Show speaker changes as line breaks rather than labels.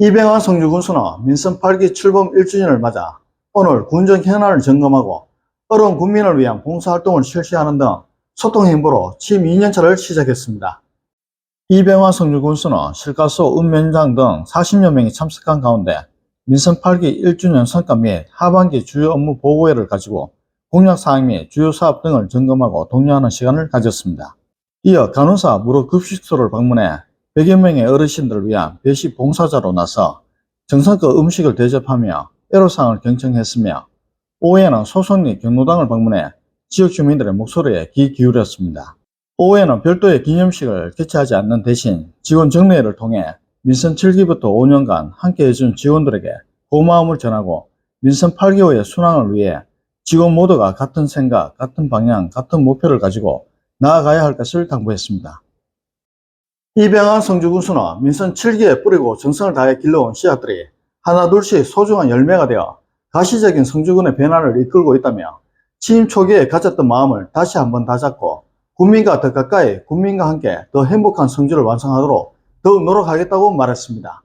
이병환 성주 군수는 민선 8기 출범 1주년을 맞아 오늘 군정 현안을 점검하고 어려운 국민을 위한 봉사활동을 실시하는 등 소통 행보로 취임 2년차를 시작했습니다. 이병환 성주 군수는 실가소 읍면장 등 40여 명이 참석한 가운데 민선 8기 1주년 성과 및 하반기 주요 업무 보고회를 가지고 공약사항 및 주요 사업 등을 점검하고 독려하는 시간을 가졌습니다. 이어 간호사 무료 급식소를 방문해 100여 명의 어르신들을 위한 배식 봉사자로 나서 정성껏 음식을 대접하며 애로사항을 경청했으며 오후에는 소속리 경로당을 방문해 지역 주민들의 목소리에 귀 기울였습니다. 오후에는 별도의 기념식을 개최하지 않는 대신 직원 정례회를 통해 민선 7기부터 5년간 함께 해준 직원들에게 고마움을 전하고 민선 8개호의 순항을 위해 직원 모두가 같은 생각, 같은 방향, 같은 목표를 가지고 나아가야 할 것을 당부했습니다. 이병환 성주군수는 민선 7기에 뿌리고 정성을 다해 길러온 씨앗들이 하나둘씩 소중한 열매가 되어 가시적인 성주군의 변화를 이끌고 있다며 취임 초기에 가졌던 마음을 다시 한번 다잡고 국민과 더 가까이 국민과 함께 더 행복한 성주를 완성하도록 더욱 노력하겠다고 말했습니다.